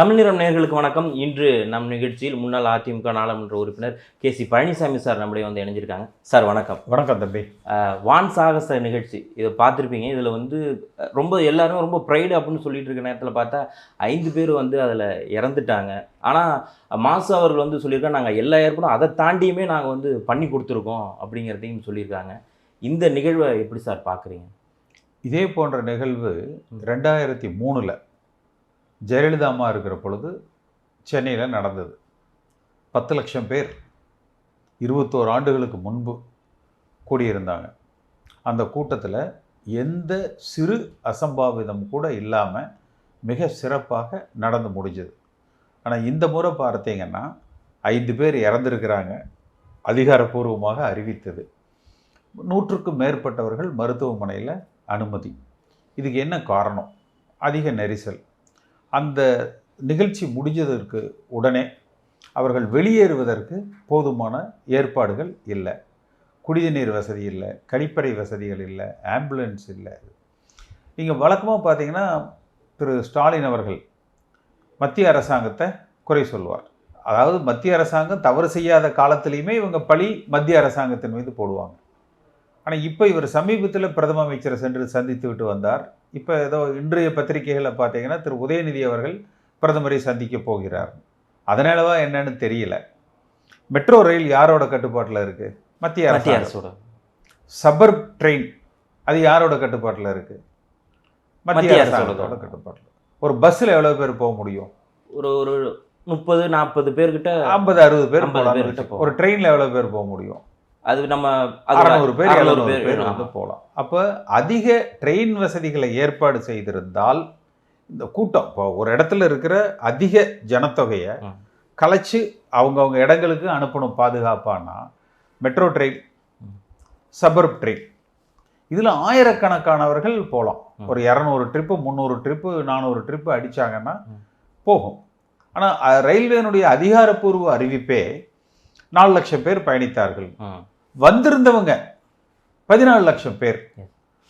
தமிழ் நிறம் நேயர்களுக்கு வணக்கம். இன்று நம் நிகழ்ச்சியில் முன்னாள் அதிமுக நாடாளுமன்ற உறுப்பினர் கே சி பழனிசாமி சார் நம்முடைய வந்து இணைஞ்சிருக்காங்க. சார் வணக்கம். வணக்கம் தம்பி. வான் சாகச நிகழ்ச்சி. இதை பார்த்துருப்பீங்க. இதில் வந்து ரொம்ப எல்லாருமே ரொம்ப ப்ரைடு அப்படின்னு சொல்லிட்டு இருக்க நேரத்தில் பார்த்தா ஐந்து பேர் வந்து அதில் இறந்துட்டாங்க. ஆனால் மாசு அவர்கள் வந்து சொல்லியிருக்காங்க நாங்கள் எல்லா ஏற்பாடும் அதை தாண்டியுமே நாங்கள் வந்து பண்ணி கொடுத்துருக்கோம் அப்படிங்கிறதையும் சொல்லியிருக்காங்க. இந்த நிகழ்வை எப்படி சார் பார்க்குறீங்க? இதே போன்ற நிகழ்வு ரெண்டாயிரத்தி மூணில் ஜெயலலிதா அம்மா இருக்கிற பொழுது சென்னையில் நடந்தது. பத்து லட்சம் பேர் இருபத்தோரு ஆண்டுகளுக்கு முன்பு கூடியிருந்தாங்க. அந்த கூட்டத்தில் எந்த சிறு அசம்பாவிதம் கூட இல்லாமல் மிக சிறப்பாக நடந்து முடிஞ்சது. ஆனால் இந்த முறை பார்த்தீங்கன்னா ஐந்து பேர் இறந்துருக்கிறாங்க. அதிகாரப்பூர்வமாக அறிவித்தது. நூற்றுக்கும் மேற்பட்டவர்கள் மருத்துவமனையில் அனுமதி. இதுக்கு என்ன காரணம்? அதிக நெரிசல். அந்த நிகழ்ச்சி முடிஞ்சதற்கு உடனே அவர்கள் வெளியேறுவதற்கு போதுமான ஏற்பாடுகள் இல்லை. குடிநீர் வசதி இல்லை கழிப்பறை வசதிகள் இல்லை ஆம்புலன்ஸ் இல்லை. நீங்கள் வழக்கமாக பார்த்தீங்கன்னா திரு ஸ்டாலின் அவர்கள் மத்திய அரசாங்கத்தை குறை சொல்வார் அதாவது மத்திய அரசாங்கம் தவறு செய்யாத காலத்திலையுமே இவங்க பழி மத்திய அரசாங்கத்தின் மீது போடுவாங்க. ஆனால் இப்போ இவர் சமீபத்தில் பிரதம அமைச்சரை சென்று சந்தித்து விட்டு வந்தார். இப்போ ஏதோ இன்றைய பத்திரிகைகளில் பார்த்தீங்கன்னா திரு. உதயநிதி அவர்கள் பிரதமரை சந்திக்க போகிறார். அதனாலவா என்னன்னு தெரியல. மெட்ரோ ரயில் யாரோட கட்டுப்பாட்டில் இருக்குது மத்திய மத்திய அரசு அரசோட. சபர்ப் ட்ரெயின் அது யாரோட கட்டுப்பாட்டில் இருக்குது மத்திய அரசோட. கட்டுப்பாட்டில். ஒரு பஸ்ஸில் எவ்வளோ பேர் போக முடியும்? ஒரு ஒரு முப்பது நாற்பது பேர்கிட்ட ஐம்பது அறுபது பேர் 50 போகலாம்னு பேர்கிட்ட வச்சுக்கோ. ஒரு ட்ரெயினில் எவ்வளோ பேர் போக முடியும்? அது நம்ம அறநூறு பேர் 600 எழுநூறு பேர். வந்து போகலாம் அப்போ அதிக ட்ரெயின் வசதிகளை ஏற்பாடு செய்திருந்தால் இந்த கூட்டம் இப்போ ஒரு இடத்துல இருக்கிற அதிக ஜனத்தொகையை. கலைச்சு அவங்கவங்க இடங்களுக்கு அனுப்பணும் பாதுகாப்பானா மெட்ரோ ட்ரெயின். சபர்ப் ட்ரெயின் இதில் ஆயிரக்கணக்கானவர்கள் போகலாம். ஒரு இரநூறு ட்ரிப்பு முந்நூறு ட்ரிப்பு நானூறு ட்ரிப்பு அடிச்சாங்கன்னா ம். போகும் ஆனால் ரயில்வேனுடைய அதிகாரப்பூர்வ அறிவிப்பே நாலு லட்சம் பேர் பயணித்தார்கள். வந்திருந்தவங்க பதினாலு லட்சம் பேர்.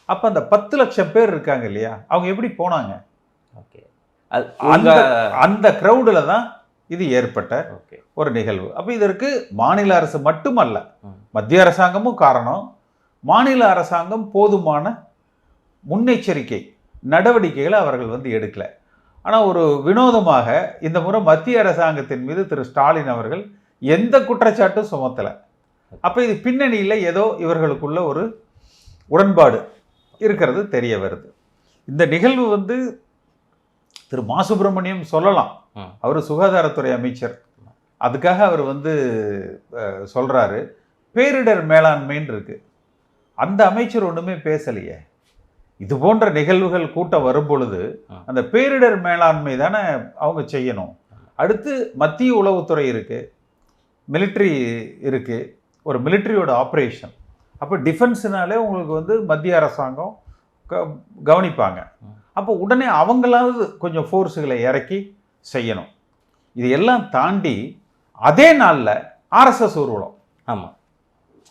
அப்போ அந்த பத்து லட்சம் பேர் இருக்காங்க இல்லையா? அவங்க எப்படி போனாங்க? ஓகே அந்த அந்த க்ரௌடில் தான் இது ஏற்பட்ட ஒரு நிகழ்வு. அப்போ இதற்கு மாநில அரசு மட்டுமல்ல. மத்திய அரசாங்கமும் காரணம். மாநில அரசாங்கம் போதுமான முன்னெச்சரிக்கை நடவடிக்கைகளை அவர்கள் வந்து எடுக்கல. ஆனால் ஒரு வினோதமாக இந்த முறை மத்திய அரசாங்கத்தின் மீது திரு ஸ்டாலின் அவர்கள் எந்த குற்றச்சாட்டும் சுமத்தலை. அப்போ இது பின்னணியில் ஏதோ இவர்களுக்குள்ள ஒரு உடன்பாடு இருக்கிறது தெரிய வருது. இந்த நிகழ்வு வந்து திரு மா சுப்பிரமணியம் சொல்லலாம். அவர் சுகாதாரத்துறை அமைச்சர். அதுக்காக அவர் வந்து அஹ், சொல்றாரு. பேரிடர் மேலாண்மைன்னு இருக்கு. அந்த அமைச்சர் ஒண்ணுமே பேசலையே. இது போன்ற நிகழ்வுகள் கூட்டம் வரும் பொழுது. அந்த பேரிடர் மேலாண்மை தானே அவங்க செய்யணும். அடுத்து மத்திய உளவுத்துறை இருக்கு. மிலிட்ரி இருக்கு. ஒரு மிலிட்ரியோட ஆப்ரேஷன் அப்போ டிஃபென்ஸ்னாலே உங்களுக்கு வந்து மத்திய அரசாங்கம் க- கவனிப்பாங்க. அப்போ உடனே அவங்களாவது கொஞ்சம் ஃபோர்ஸுகளை இறக்கி செய்யணும். இது எல்லாம் தாண்டி அதே நாளில் ஆர்எஸ்எஸ் ஊர்வலம். ஆமா.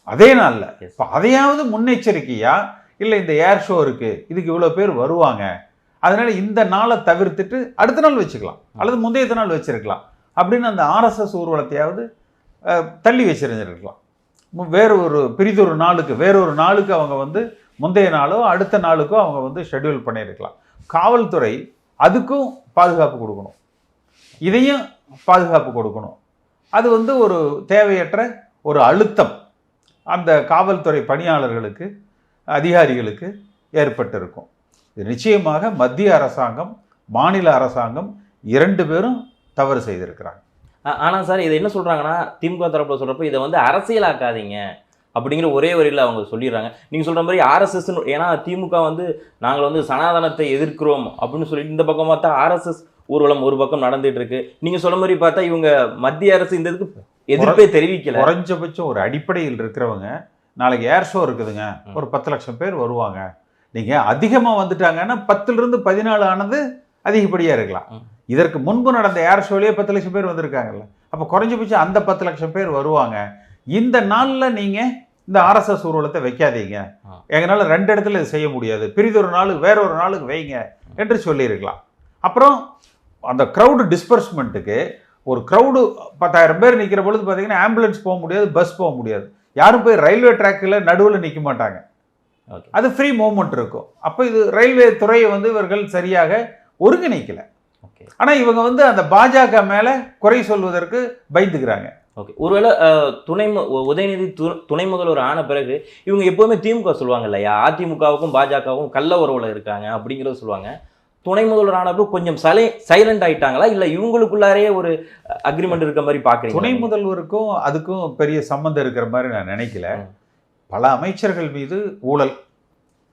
அதே நாளில். இப்போ அதையாவது முன்னெச்சரிக்கையா? இல்லை இந்த ஏர் ஷோ இருக்கு இதுக்கு இவ்வளோ பேர் வருவாங்க. அதனால இந்த நாளை தவிர்த்துட்டு அடுத்த நாள் வச்சுக்கலாம். அல்லது முந்தைய நாள் வச்சிருக்கலாம். அப்படின்னு அந்த ஆர்எஸ்எஸ் ஊர்வலத்தையாவது தள்ளி வச்சிருந்துருக்கலாம். வேறு ஒரு பிரிதொரு நாளுக்கு வேறொரு நாளுக்கு அவங்க வந்து முந்தைய நாளோ அடுத்த நாளுக்கோ அவங்க வந்து ஷெட்யூல் பண்ணியிருக்கலாம். காவல்துறை அதுக்கும் பாதுகாப்பு கொடுக்கணும். இதையும் பாதுகாப்பு கொடுக்கணும். அது வந்து ஒரு தேவையற்ற ஒரு அழுத்தம். அந்த காவல்துறை பணியாளர்களுக்கு அதிகாரிகளுக்கு ஏற்பட்டிருக்கும். இது நிச்சயமாக மத்திய அரசாங்கம் மாநில அரசாங்கம் இரண்டு பேரும் தவறு செய்திருக்கிறாங்க. ஆ- ஆனா சார் இதை என்ன சொல்றாங்கன்னா திமுக தரப்புல சொல்றப்ப இதை வந்து அரசியலாக்காதீங்க அப்படிங்கிற ஒரே வரியில் அவங்க சொல்லிடுறாங்க. நீங்க சொல்ற மாதிரி ஆர்எஸ்எஸ் ஏன்னா திமுக வந்து நாங்கள் வந்து சனாதனத்தை எதிர்க்கிறோம் அப்படின்னு சொல்லிட்டு இந்த பக்கம் பார்த்தா ஆர்எஸ்எஸ் ஊர்வலம் ஒரு பக்கம் நடந்துட்டு இருக்கு. நீங்க சொல்ற மாதிரி பார்த்தா இவங்க மத்திய அரசு இந்த இதுக்கு எதிர்ப்பே தெரிவிக்கல. குறைஞ்சபட்சம் ஒரு அடிப்படையில் இருக்கிறவங்க நாளைக்கு ஏர் ஷோ இருக்குதுங்க. ஒரு பத்து லட்சம் பேர் வருவாங்க. நீங்க அதிகமா வந்துட்டாங்கன்னா பத்துல இருந்து பதினாலு ஆனது அதிகப்படியா இருக்கலாம். இதற்கு முன்பு நடந்த ஏர் ஷோலயே பத்து லட்சம் பேர் வந்திருக்காங்கல்ல. அப்ப குறைஞ்சபட்சம் அந்த பத்து லட்சம் பேர் வருவாங்க. இந்த நாள்ல நீங்க இந்த ஆர்எஸ்எஸ் ஊர்வலத்தை வைக்காதீங்க. எங்களால ரெண்டு இடத்துல இது செய்ய முடியாது. பிரிதொரு நாளுக்கு வேற ஒரு நாளுக்கு வைங்க என்று சொல்லியிருக்கலாம். அப்புறம் அந்த க்ரௌடு டிஸ்பர்ஸ்மெண்ட்டுக்கு ஒரு க்ரௌடு பத்தாயிரம் பேர் நிற்கிற பொழுது பார்த்தீங்கன்னா ஆம்புலன்ஸ் போக முடியாது பஸ் போக முடியாது. யாரும் போய் ரயில்வே ட்ராக்கில் நடுவில் நிற்க மாட்டாங்க. அது ஃப்ரீ மூவ்மெண்ட் இருக்கும். அப்போ இது ரயில்வே துறையை வந்து இவர்கள் சரியாக ஒருங்கிணைக்கல. ஆனால் இவங்க வந்து அந்த பாஜக மேலே குறை சொல்வதற்கு பயந்துக்கிறாங்க. ஓகே ஒருவேளை துணை உதயநிதி துணை முதல்வர் ஆன பிறகு இவங்க எப்போவுமே திமுக சொல்லுவாங்க இல்லையா? அதிமுகவுக்கும் பாஜகவுக்கும் கள்ள உறவுல இருக்காங்க அப்படிங்கிறத சொல்லுவாங்க. துணை முதல்வர் ஆன பிறகு கொஞ்சம் சலை சைலண்ட் ஆயிட்டாங்களா? இல்ல இவங்களுக்குள்ளாரே ஒரு அக்ரிமெண்ட் இருக்க மாதிரி பாக்குறீங்க துணை முதல்வருக்கும் அதுக்கும் பெரிய சம்மந்தம் இருக்கிற மாதிரி நான் நினைக்கல. பல அமைச்சர்கள் மீது ஊழல்.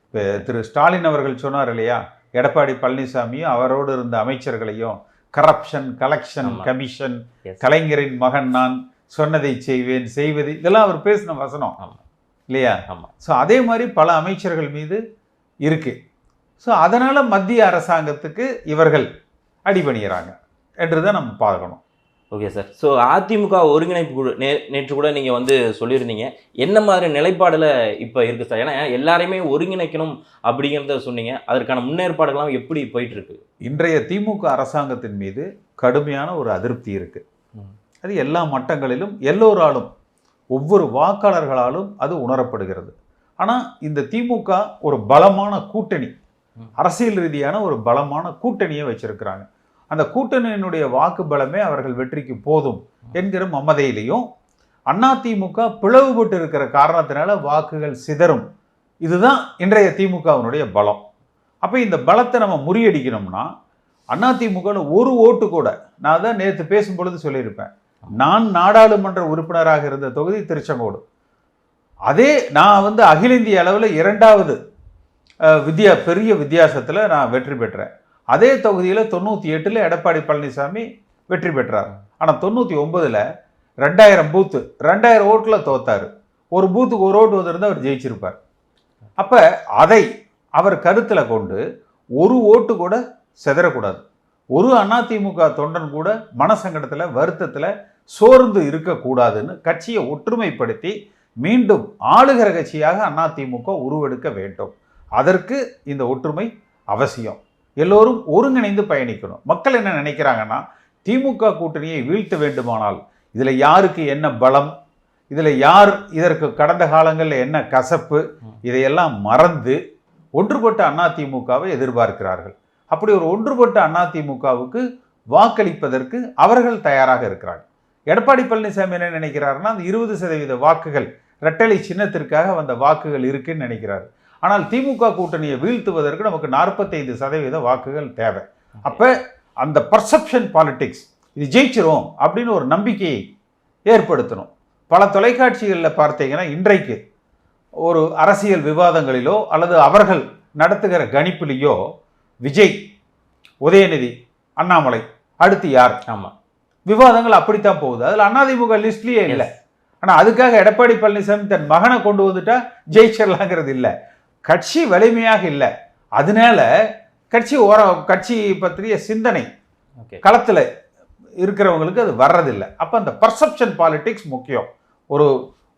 இப்ப திரு ஸ்டாலின் அவர்கள் சொன்னார் இல்லையா? எடப்பாடி பழனிசாமியும் அவரோடு இருந்த அமைச்சர்களையும் கரப்ஷன் கலெக்ஷன். கமிஷன். கலைஞரின் மகன் நான் சொன்னதை செய்வேன் செய்வது இதெல்லாம் அவர் பேசின வசனம். இல்லையா ஆமா ஸோ அதே மாதிரி பல அமைச்சர்கள் மீது இருக்கு ஸோ அதனால மத்திய அரசாங்கத்துக்கு இவர்கள் அடிபணிகிறாங்க என்று தான் நம்ம பார்க்கணும் ஓகே சார் ஸோ அதிமுக ஒருங்கிணைப்பு குழு நே நேற்று கூட நீங்கள் வந்து சொல்லியிருந்தீங்க. என்ன மாதிரி நிலைப்பாடில் இப்போ இருக்குது சார் ஏன்னா எல்லாரையுமே ஒருங்கிணைக்கணும் அப்படிங்கிறத சொன்னீங்க. அதற்கான முன்னேற்பாடுகள்லாம் எப்படி போயிட்டு இருக்கு இன்றைய திமுக அரசாங்கத்தின் மீது கடுமையான ஒரு அதிருப்தி இருக்கு. ம். அது எல்லா மட்டங்களிலும் எல்லோராலும் ஒவ்வொரு வாக்காளர்களாலும் அது உணரப்படுகிறது. ஆனால் இந்த திமுக ஒரு பலமான கூட்டணி. அரசியல் ரீதியான ஒரு பலமான கூட்டணியை வச்சிருக்கிறாங்க. அந்த கூட்டணியினுடைய வாக்கு பலமே அவர்கள் வெற்றிக்கு போதும் என்கிற மமதையிலையும் அதிமுக பிளவுபட்டு இருக்கிற காரணத்தினால வாக்குகள் சிதறும். இதுதான் இன்றைய திமுகவினுடைய பலம். அப்போ இந்த பலத்தை நம்ம முறியடிக்கணும்னா அதிமுகவில் ஒரு ஓட்டு கூட நான் தான் நேற்று பேசும்பொழுது சொல்லியிருப்பேன் நான் நாடாளுமன்ற உறுப்பினராக இருந்த தொகுதி திருச்செங்கோடு. அதே நான் வந்து அகில இந்திய அளவில் இரண்டாவது வித்யா வித்தியா பெரிய வித்தியாசத்தில் நான் வெற்றி பெற்றேன். அதே தொகுதியில் தொண்ணூற்றி எட்டில் எடப்பாடி பழனிசாமி வெற்றி பெற்றார். ஆனால் தொண்ணூற்றி ஒம்பதில் ரெண்டாயிரம் பூத்து ரெண்டாயிரம் ஓட்டில் தோத்தார். ஒரு பூத்துக்கு ஒரு ஓட்டு வந்திருந்தால் அவர் ஜெயிச்சிருப்பார். அப்போ அதை அவர் கருத்தில் கொண்டு ஒரு ஓட்டு கூட செதறக்கூடாது. ஒரு அதிமுக தொண்டன் கூட மனசங்கடத்தில் வருத்தத்தில் சோர்ந்து இருக்கக்கூடாதுன்னு கட்சியை ஒற்றுமைப்படுத்தி மீண்டும் ஆளுகிற கட்சியாக அதிமுக உருவெடுக்க வேண்டும். அதற்கு இந்த ஒற்றுமை அவசியம். எல்லோரும் ஒருங்கிணைந்து பயணிக்கணும். மக்கள் என்ன நினைக்கிறாங்கன்னா திமுக கூட்டணியை வீழ்த்த வேண்டுமானால் இதில் யாருக்கு என்ன பலம்? இதில் யார் இதற்கு கடந்த காலங்களில் என்ன கசப்பு? இதையெல்லாம் மறந்து ஒன்றுபட்ட அதிமுகவை எதிர்பார்க்கிறார்கள். அப்படி ஒரு ஒன்றுபட்ட அதிமுகவுக்கு வாக்களிப்பதற்கு அவர்கள் தயாராக இருக்கிறார்கள் எடப்பாடி பழனிசாமி என்ன நினைக்கிறாருன்னா அந்த இருபது சதவீத வாக்குகள் ரெட்டலை சின்னத்திற்காக வந்த வாக்குகள் இருக்குன்னு நினைக்கிறார். ஆனால் திமுக கூட்டணியை வீழ்த்துவதற்கு நமக்கு நாற்பத்தைந்து சதவீத வாக்குகள் தேவை. அப்போ அந்த பர்செப்ஷன் பாலிடிக்ஸ் இது ஜெயிச்சிரும் அப்படின்னு ஒரு நம்பிக்கையை ஏற்படுத்தணும். பல தொலைக்காட்சிகளில் பார்த்தீங்கன்னா இன்றைக்கு ஒரு அரசியல் விவாதங்களிலோ அல்லது அவர்கள் நடத்துகிற கணிப்பிலேயோ விஜய் உதயநிதி அண்ணாமலை அடுத்து யார்? ஆமா. விவாதங்கள் அப்படித்தான் போகுது. அதில் அதிமுக லிஸ்ட்லயே இல்லை. ஆனால் அதுக்காக எடப்பாடி பழனிசாமி தன் மகனை கொண்டு வந்துட்டா ஜெயிச்சிடலாங்கிறது இல்லை. கட்சி வலிமையாக இல்லை. அதனால கட்சி ஓர கட்சி பற்றிய சிந்தனை களத்தில் இருக்கிறவங்களுக்கு அது வர்றதில்லை. அப்போ அந்த பர்செப்ஷன் பாலிடிக்ஸ் முக்கியம். ஒரு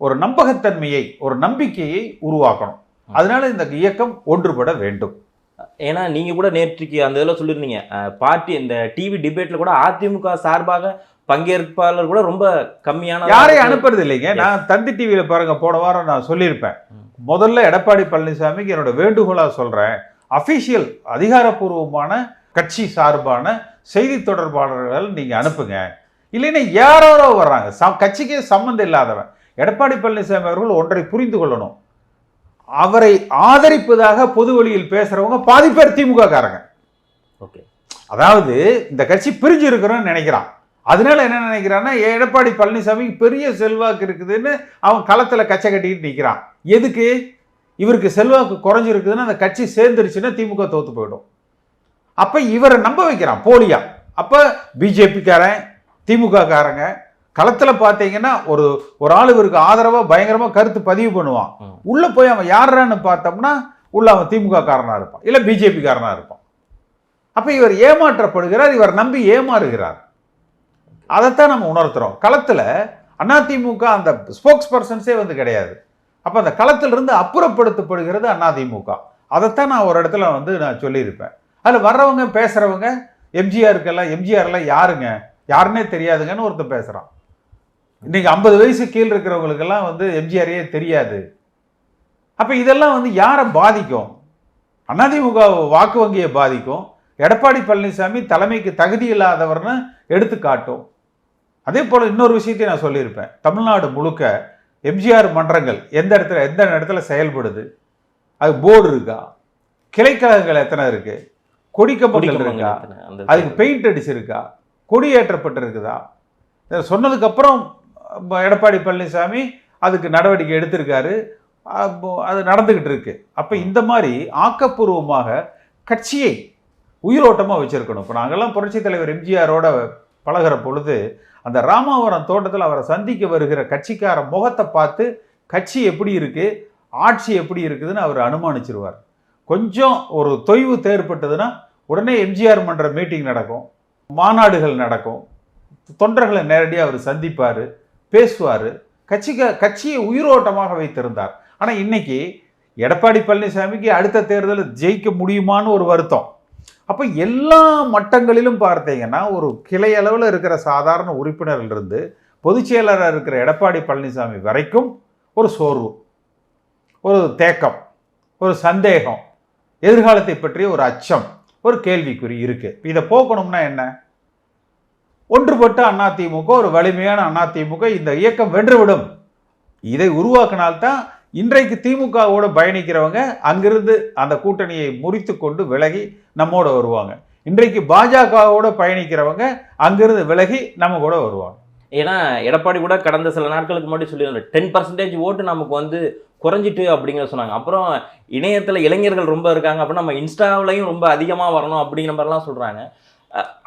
ஒரு நம்பகத்தன்மையை ஒரு நம்பிக்கையை உருவாக்கணும். அதனால இந்த இயக்கம் ஒன்றுபட வேண்டும். ஏன்னா நீங்க கூட நேற்றுக்கு அந்த இதில் சொல்லியிருந்தீங்க பார்ட்டி இந்த டிவி டிபேட்ல கூட அதிமுக சார்பாக பங்கேற்பாளர் கூட ரொம்ப கம்மியான யாரையும் அனுப்புறது இல்லைங்க நான் தந்தி டிவியில பாருங்க போன வாரம் நான் சொல்லியிருப்பேன். ம். முதல்ல எடப்பாடி பழனிசாமிக்கு என்னோட வேண்டுகோளா சொல்றேன். அபிஷியல் அதிகாரப்பூர்வமான கட்சி சார்பான செய்தி தொடர்பாளர்கள் நீங்க அனுப்புங்க. இல்லைன்னா யாரோ வர்றாங்க. ச- கட்சிக்கே சம்மந்தம் இல்லாதவன். எடப்பாடி பழனிசாமி அவர்கள் ஒன்றை புரிந்து கொள்ளணும். அவரை ஆதரிப்பதாக பொது வழியில் பேசுறவங்க பாதி பேர் திமுக காரங்க ஓகே. அதாவது இந்த கட்சி பிரிஞ்சு இருக்கிறோம்னு நினைக்கிறான். அதனால என்ன நினைக்கிறான்னா எடப்பாடி பழனிசாமிக்கு பெரிய செல்வாக்கு இருக்குதுன்னு அவன் களத்தில் கச்சை கட்டிக்கிட்டு நிற்கிறான் எதுக்கு? இவருக்கு செல்வாக்கு குறைஞ்சிருக்குதுன்னு அந்த கட்சி சேர்ந்துருச்சுன்னா திமுக தோத்து போயிடும். அப்போ இவரை நம்ப வைக்கிறான் போலியா. அப்போ பிஜேபிக்காரன் திமுக காரங்க களத்தில் பார்த்தீங்கன்னா ஒரு ஒரு ஆள் இவருக்கு ஆதரவாக பயங்கரமாக கருத்து பதிவு பண்ணுவான். உள்ளே போய் அவன் யாரான்னு பார்த்தோம்னா உள்ள அவன் திமுக காரனாக இருப்பான் இல்லை பிஜேபி காரனாக இருப்பான். அப்போ இவர் ஏமாற்றப்படுகிறார் இவர் நம்பி ஏமாறுகிறார். அதைத்தான் நம்ம உணர்த்துறோம். களத்தில் அதிமுக அந்த ஸ்போக்ஸ் பர்சன்ஸே வந்து கிடையாது. அப்போ அந்த களத்திலிருந்து அப்புறப்படுத்தப்படுகிறது அதிமுக அதைத்தான் நான் ஒரு இடத்துல வந்து நான் சொல்லியிருப்பேன். அதில் வர்றவங்க பேசுகிறவங்க எம்ஜிஆருக்கெல்லாம் எம்ஜிஆர்லாம் யாருங்க? யாருன்னே தெரியாதுங்கன்னு ஒருத்தர் பேசுகிறான் இன்றைக்கி ஐம்பது வயசு கீழ் இருக்கிறவங்களுக்கெல்லாம் வந்து எம்ஜிஆரையே தெரியாது. அப்போ இதெல்லாம் வந்து யாரை பாதிக்கும்? அதிமுக வாக்கு வங்கியை பாதிக்கும். எடப்பாடி பழனிசாமி தலைமைக்கு தகுதி இல்லாதவர்னு எடுத்து காட்டும் அதே போல் இன்னொரு விஷயத்தையும் நான் சொல்லியிருப்பேன். தமிழ்நாடு முழுக்க எம்ஜிஆர் மன்றங்கள் எந்த இடத்துல எந்த இடத்துல செயல்படுது? அது போர்டு இருக்கா? கிளைக்கழகங்கள் எத்தனை இருக்கு? கொடிக்கப்பங்கள் இருக்கா? அதுக்கு பெயிண்ட் அடிச்சிருக்கா கொடி ஏற்றப்பட்டிருக்குதா இதை சொன்னதுக்கப்புறம் எடப்பாடி பழனிசாமி அதுக்கு நடவடிக்கை எடுத்திருக்காரு. அது நடந்துக்கிட்டு இருக்கு. அப்போ இந்த மாதிரி ஆக்கப்பூர்வமாக கட்சியை உயிரோட்டமாக வச்சிருக்கணும். இப்போ நாங்கெல்லாம் புரட்சித் தலைவர் எம்ஜிஆரோட பழகுற பொழுது அந்த ராமாவரம் தோட்டத்தில் அவரை சந்திக்க வருகிற கட்சிக்கார முகத்தை பார்த்து கட்சி எப்படி இருக்குது ஆட்சி எப்படி இருக்குதுன்னு அவர் அனுமானிச்சிருவார். கொஞ்சம் ஒரு தொய்வு தேர்ப்பட்டதுன்னா உடனே எம்ஜிஆர் மன்ற மீட்டிங் நடக்கும். மாநாடுகள் நடக்கும். தொண்டர்களை நேரடியாக அவர் சந்திப்பார் பேசுவார். கட்சிக்கு கட்சியை உயிரோட்டமாக வைத்திருந்தார். ஆனால் இன்னைக்கு எடப்பாடி பழனிசாமிக்கு அடுத்த தேர்தலில் ஜெயிக்க முடியுமான்னு ஒரு வருத்தம். அப்போ எல்லா மட்டங்களிலும் பார்த்தீங்கன்னா ஒரு கிளை அளவில் இருக்கிற சாதாரண உறுப்பினரிலிருந்து பொதுச் செயலராக இருக்கிற எடப்பாடி பழனிசாமி வரைக்கும் ஒரு சோர்வு ஒரு தேக்கம் ஒரு சந்தேகம் எதிர்காலத்தை பற்றிய ஒரு அச்சம் ஒரு கேள்விக்குறி இருக்குது இதை போக்கணும்னா என்ன? ஒன்றுபட்ட அதிமுக ஒரு வலிமையான அதிமுக இந்த இயக்கம் வென்றுவிடும். இதை உருவாக்கினால்தான் இன்றைக்கு திமுகவோட பயணிக்கிறவங்க அங்கிருந்து அந்த கூட்டணியை முறித்து கொண்டு விலகி நம்மோட வருவாங்க. இன்றைக்கு பாஜகவோட பயணிக்கிறவங்க அங்கிருந்து விலகி நம்ம கூட வருவாங்க. ஏன்னா எடப்பாடி கூட கடந்த சில நாட்களுக்கு முன்னாடி சொல்லியிருந்தாங்க டென் பர்சன்டேஜ் ஓட்டு நமக்கு வந்து குறைஞ்சிட்டு அப்படிங்கிற சொன்னாங்க. அப்புறம் இணையத்தில் இளைஞர்கள் ரொம்ப இருக்காங்க அப்புறம் நம்ம இன்ஸ்டாவிலையும் ரொம்ப அதிகமாக வரணும் அப்படிங்கிற மாதிரிலாம் சொல்கிறாங்க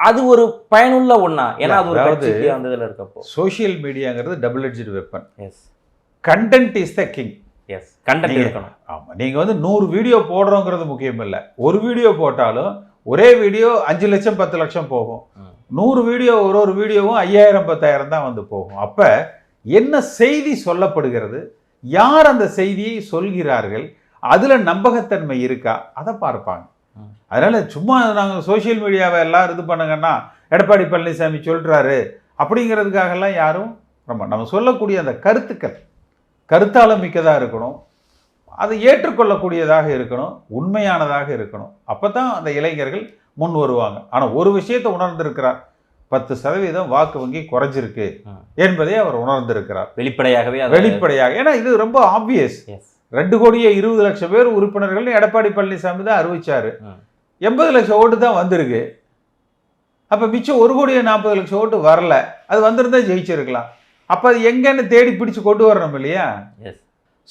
அது ஒரு பயனுள்ள ஒண்ணா? ஏன்னா அது ஒரு அந்த இதில் இருக்கப்போ. Social மீடியாங்கிறது double edge weapon yes content is the king yes content இருக்கணும் ஆமாம் நீங்கள் வந்து நூறு வீடியோ போடுறோங்கிறது முக்கியம் இல்லை ஒரு வீடியோ போட்டாலும் ஒரே வீடியோ அஞ்சு லட்சம் பத்து லட்சம் போகும். நூறு வீடியோ ஒரு ஒரு வீடியோவும் ஐயாயிரம் பத்தாயிரம் தான் வந்து போகும். அப்போ என்ன செய்தி சொல்லப்படுகிறது? யார் அந்த செய்தியை சொல்கிறார்கள்? அதில் நம்பகத்தன்மை இருக்கா? அதை பார்ப்பாங்க. அதனால சும்மா நாங்கள் சோஷியல் மீடியாவை எல்லாரும் இது பண்ணுங்கன்னா எடப்பாடி பழனிசாமி சொல்கிறாரு அப்படிங்கிறதுக்காகலாம் யாரும் நம்ம நம்ம சொல்லக்கூடிய அந்த கருத்துக்கள் கருத்தால மிக்கதாக இருக்கணும். அதை ஏற்றுக்கொள்ளக்கூடியதாக இருக்கணும். உண்மையானதாக இருக்கணும். அப்போ தான் அந்த இளைஞர்கள் முன் வருவாங்க. ஆனால் ஒரு விஷயத்தை உணர்ந்திருக்கிறார். பத்து சதவீதம் வாக்கு வங்கி குறைஞ்சிருக்கு. என்பதை அவர் உணர்ந்திருக்கிறார். வெளிப்படையாகவே வெளிப்படையாக. ஏன்னா இது ரொம்ப ஆப்வியஸ் ரெண்டு கோடியே இருபது லட்சம் பேர் உறுப்பினர்கள் எடப்பாடி பழனிசாமி தான் அறிவிச்சாரு. எண்பது லட்சம் ஓட்டு தான் வந்திருக்கு. அப்போ மிச்சம் ஒரு கோடியே நாற்பது லட்சம் ஓட்டு வரல. அது வந்திருந்தா ஜெயிச்சிருக்கலாம். அப்போ அது எங்கன்னு தேடி பிடிச்சு கொண்டு வரணும் இல்லையா? எஸ்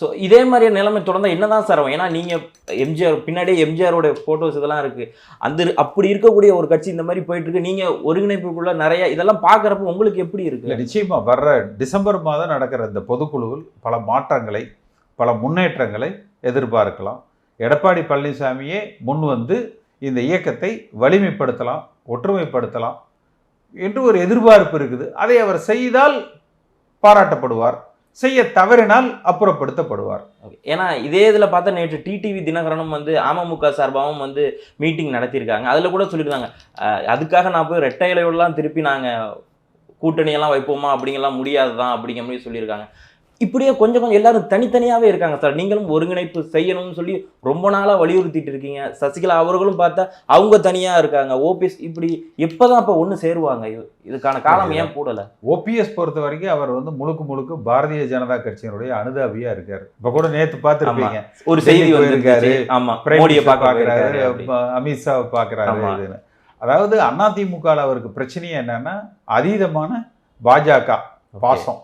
ஸோ இதே மாதிரியான நிலைமை தொடர்ந்தா என்னதான் சார் ஆகும்? ஏன்னா நீங்க எம்ஜிஆர் பின்னாடியே எம்ஜிஆரோட போட்டோஸ் இதெல்லாம் இருக்கு. அந்த அப்படி இருக்கக்கூடிய ஒரு கட்சி இந்த மாதிரி போயிட்டு இருக்கு. நீங்க ஒருங்கிணைப்புக்குள்ள நிறைய இதெல்லாம் பார்க்கறப்ப உங்களுக்கு எப்படி இல்லை இருக்கு நிச்சயமா வர்ற டிசம்பர் மாதம் நடக்கிற இந்த பொதுக்குழுவில் பல மாற்றங்களை பல முன்னேற்றங்களை எதிர்பார்க்கலாம். எடப்பாடி பழனிசாமியே முன் வந்து இந்த இயக்கத்தை வலிமைப்படுத்தலாம் ஒற்றுமைப்படுத்தலாம் என்று ஒரு எதிர்பார்ப்பு இருக்குது. அதை அவர் செய்தால் பாராட்டப்படுவார். செய்ய தவறினால் அப்புறப்படுத்தப்படுவார். ஏன்னா இதே இதில் பார்த்தா நேற்று டிடிவி தினகரனும் வந்து அமமுக சார்பாகவும் வந்து மீட்டிங் நடத்தியிருக்காங்க. அதில் கூட சொல்லியிருந்தாங்க அதுக்காக நான் போய் ரெட்டை இலையோடலாம் திருப்பி நாங்கள் கூட்டணியெல்லாம் வைப்போமா? அப்படிங்கலாம் முடியாது தான் அப்படிங்கிற மாதிரி சொல்லியிருக்காங்க. இப்படியே கொஞ்சம் கொஞ்சம் எல்லாரும் தனித்தனியாகவே இருக்காங்க சார். நீங்களும் ஒருங்கிணைப்பு செய்யணும்னு சொல்லி ரொம்ப நாளாக வலியுறுத்திட்டு இருக்கீங்க. சசிகலா அவர்களும் பார்த்தா அவங்க தனியாக இருக்காங்க. ஓபிஎஸ் இப்படி எப்போதான் அப்போ ஒன்று சேருவாங்க? இது- இதுக்கான காலம் ஏன் கூடலை ஓபிஎஸ் பொறுத்த வரைக்கும் அவர் வந்து முழுக்க முழுக்க பாரதிய ஜனதா கட்சியினுடைய அனுதாபியா இருக்காரு. இப்ப கூட நேத்து பார்த்துருப்பீங்க. ஒரு செய்தி டெல்லி வந்து போயிருக்காரு. ஆமா. பிரைம் மோடியை பார்க்கறாரு. அமித்ஷாவை பார்க்கறாரு அதாவது அதிமுகவில் அவருக்கு பிரச்சனையே என்னன்னா அதீதமான பாஜக பாசம்.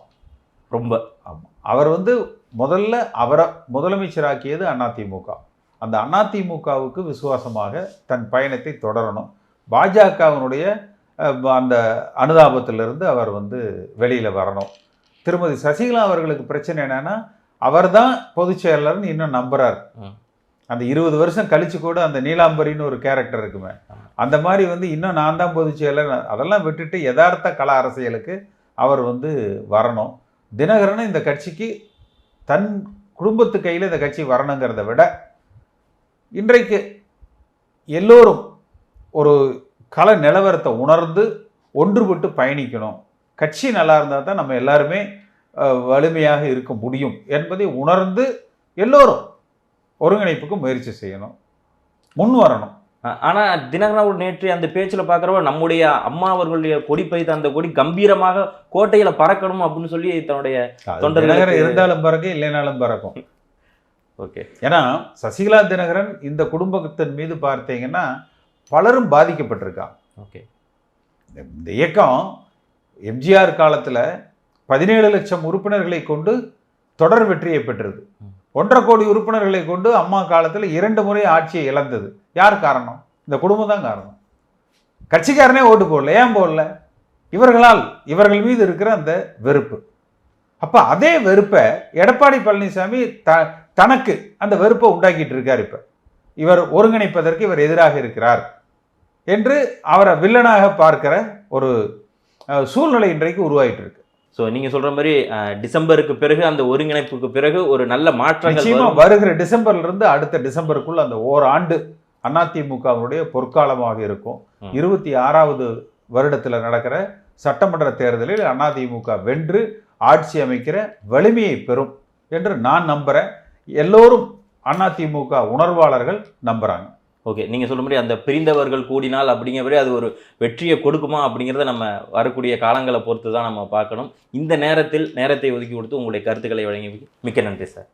ரொம்ப. ஆமா. அவர் வந்து முதல்ல அவரை முதலமைச்சராக்கியது அதிமுக. அந்த அதிமுகவுக்கு விசுவாசமாக தன் பயணத்தை தொடரணும். பாஜகவினுடைய அந்த அனுதாபத்திலிருந்து அவர் வந்து வெளியில வரணும். திருமதி சசிகலா அவர்களுக்கு பிரச்சனை என்னன்னா அவர்தான் பொதுச் செயலாளர்னு இன்னும் நம்புறார். அந்த இருபது வருஷம் கழிச்சு கூட அந்த நீலாம்பரின்னு ஒரு கேரக்டர் இருக்குமே. அந்த மாதிரி வந்து இன்னும் நான் தான் பொதுச் செயலர் அதெல்லாம் விட்டுட்டு யதார்த்த கல அரசியலுக்கு அவர் வந்து வரணும். தினகரன் இந்த கட்சிக்கு தன் குடும்பத்து கையில் இந்த கட்சி வரணுங்கிறத விட இன்றைக்கு எல்லோரும் ஒரு கல நிலவரத்தை உணர்ந்து ஒன்றுபட்டு பயணிக்கணும். கட்சி நல்லா இருந்தால் தான் நம்ம எல்லாருமே வலிமையாக இருக்க முடியும் என்பதை உணர்ந்து எல்லோரும் ஒருங்கிணைப்புக்கு முயற்சி செய்யணும். முன் வரணும். அஹ் ஆனா தினகரன் நேற்று அந்த பேச்சுல பாக்குறப்ப நம்முடைய அம்மா அவர்களுடைய கொடி பைத்த அந்த கொடி கம்பீரமாக கோட்டையில பறக்கணும் அப்படின்னு சொல்லி தன்னுடைய தினகரன் இருந்தாலும் பறக்கும் இல்லைனாலும் பறக்கும். ஓகே. ஏன்னா சசிகலா தினகரன் இந்த குடும்பத்தின் மீது பார்த்தீங்கன்னா பலரும் பாதிக்கப்பட்டிருக்காங்க. ஓகே. இந்த இயக்கம் எம்ஜிஆர் காலத்தில் பதினேழு லட்சம் உறுப்பினர்களை கொண்டு தொடர் வெற்றியை பெற்றது. ஒன்றரை கோடி உறுப்பினர்களை கொண்டு அம்மா காலத்தில் இரண்டு முறை ஆட்சியை இழந்தது. யார் காரணம்? இந்த குடும்பம் தான் காரணம். கட்சிக்காரனே ஓட்டு போடல. ஏன் போடல? இவர்களால் இவர்கள் மீது இருக்கிற அந்த வெறுப்பு. அப்போ அதே வெறுப்பை எடப்பாடி பழனிசாமி த தனக்கு அந்த வெறுப்பை உண்டாக்கிட்டு இருக்கார் இப்போ. இவர் ஒருங்கிணைப்பதற்கு இவர் எதிராக இருக்கிறார் என்று அவரை வில்லனாக பார்க்கிற ஒரு சூழ்நிலை இன்றைக்கு உருவாயிட்டு இருக்கு. ஸோ நீங்க சொல்ற மாதிரி டிசம்பருக்கு பிறகு அந்த ஒருங்கிணைப்புக்கு பிறகு ஒரு நல்ல மாற்றங்கள். வருகிற டிசம்பர்ல இருந்து அடுத்த டிசம்பருக்குள்ள அந்த ஓராண்டு அதிமுகவுடைய பொற்காலமாக இருக்கும். இருபத்தி ஆறாவது வருடத்தில் நடக்கிற சட்டமன்ற தேர்தலில் அதிமுக வென்று ஆட்சி அமைக்கிற வலிமையை பெறும் என்று நான் நம்புறேன் எல்லோரும் அதிமுக உணர்வாளர்கள் நம்புறாங்க ஓகே நீங்கள் சொல்ல மாதிரி அந்த பிரிந்தவர்கள் கூடினால் அப்படிங்கிற அது ஒரு வெற்றியை கொடுக்குமா அப்படிங்கிறத நம்ம வரக்கூடிய காலங்களை பொறுத்து தான் நம்ம பார்க்கணும். இந்த நேரத்தில் நேரத்தை ஒதுக்கி கொடுத்து உங்களுடைய கருத்துக்களை வழங்கி மிக்க நன்றி சார்.